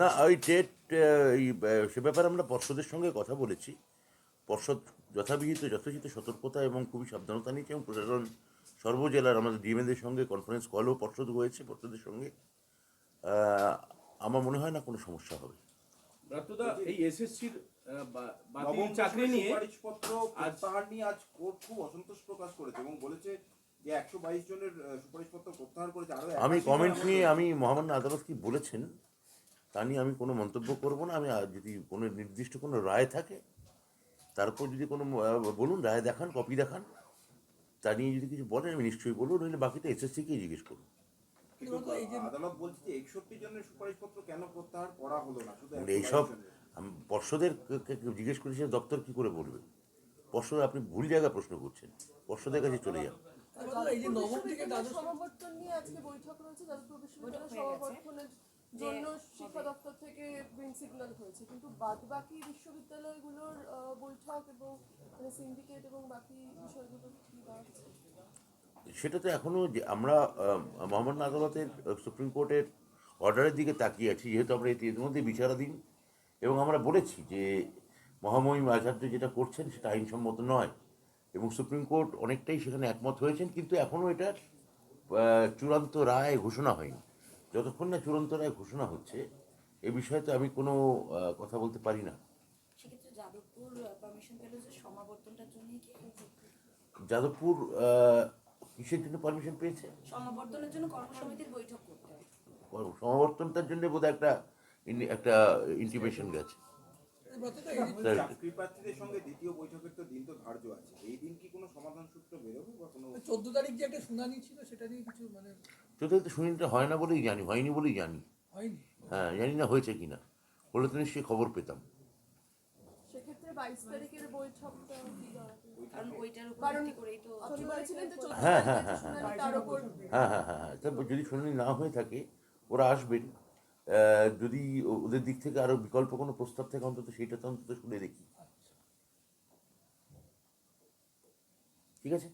না ওই ডেট সে ব্যাপারে আমরা পর্ষদের সঙ্গে কথা বলেছি। পর্ষদ যথাবিহিত যথোচিত সতর্কতা এবং খুবই সাবধানতা নিয়েছে এবং প্রশাসন সর্বজেলার আমাদের ডিএমএদের সঙ্গে কনফারেন্স কলও পর্ষদ হয়েছে পর্ষদের সঙ্গে। আমার মনে হয় না কোনো সমস্যা হবে। এই এসএসসির বাতিল চাকরি নিয়ে আজ কোর্ট খুব অসন্তোষ প্রকাশ করেছে এবং বলেছে আমি 81 কমেন্ট নিয়ে আমি মহামান্য আদালত কি বলেছেন? তা নিয়ে আমি কোনো মন্তব্য করব না। আমি যদি কোনো নির্দিষ্ট কোনো রায় থাকে তারপর যদি কোনো বলুন রায় দেখান কপি দেখান তা নিয়ে যদি কিছু বলেন আমি নিশ্চয়ই বলুন নইলে বাকিটা এসএসসিকেই জিজ্ঞেস করুন কিন্তু যে একষট্টি জনের কেন প্রত্যাহার করা হলো না? শুধু মানে 122 এইসব পর্ষদের জিজ্ঞেস করেছে দপ্তর কি করে বলবে? পর্ষদ আপনি ভুল জায়গায় প্রশ্ন করছেন। পর্ষদের কাছে চলে যান। এই যে নবম থেকে দ্বাদশ সমাবর্তন নিয়ে আজকে বৈঠক রয়েছে যাদবপুর বিশ্ববিদ্যালয়ের সমাবর্তনের জন্য শিক্ষা দপ্তর থেকে গ্রিন সিগন্যাল হয়েছে। কিন্তু বাদ বাকি বিশ্ববিদ্যালয়গুলোর বৈঠক এবং সিন্ডিকেট এবং বাকি বিষয়গুলো কি সেটা তো এখনও যে আমরা মহামান্য আদালতের সুপ্রিম কোর্টের অর্ডারের দিকে তাকিয়ে আছি যেহেতু আমরা এটি এর মধ্যে বিচারাধীন। এবং আমরা বলেছি যে মহামহিম আচার্য যেটা করছেন সেটা আইনসম্মত নয়। এবং সুপ্রিম কোর্ট অনেকটাই সেখানে একমত হয়েছেন কিন্তু এখনও এটার চূড়ান্ত রায় ঘোষণা হয়নি। যতক্ষণ না চূড়ান্ত রায় ঘোষণা হচ্ছে এ বিষয়ে তো আমি কোনো কথা বলতে পারি না। যাদবপুর কিসের জন্য পারমিশন পেয়েছে? সমাবর্তনের জন্য কর্মসমিতির বৈঠক করতে সমাবর্তনটার জন্য বোধহয় একটা একটা ইন্টিমেশন গেছে। সঙ্গে দ্বিতীয় বৈঠকের তো দিন তো ধার্য আছে। এই দিন কি কোনো সমাধান সূত্র বেরোবে বা কোনো চোদ্দ তারিখ যে একটা শুনানি ছিল সেটা নিয়ে কিছু মানে শুনিটা হয় না বলেই জানি হয়নি বলেই জানি। হয়নি? হ্যাঁ জানি না হয়েছে কিনা হলে তো নিশ্চয়ই খবর পেতাম। হ্যাঁ, হ্যাঁ, হ্যাঁ, শুনানি তার উপর হ্যাঁ হ্যাঁ হ্যাঁ হ্যাঁ। যদি শুনানি না হয়ে থাকে ওরা আসবেন যদি ওদের দিক থেকে আরও বিকল্প কোনো প্রস্তাব থাকে অন্তত সেটা তো অন্তত শুনে দেখি। ঠিক আছে?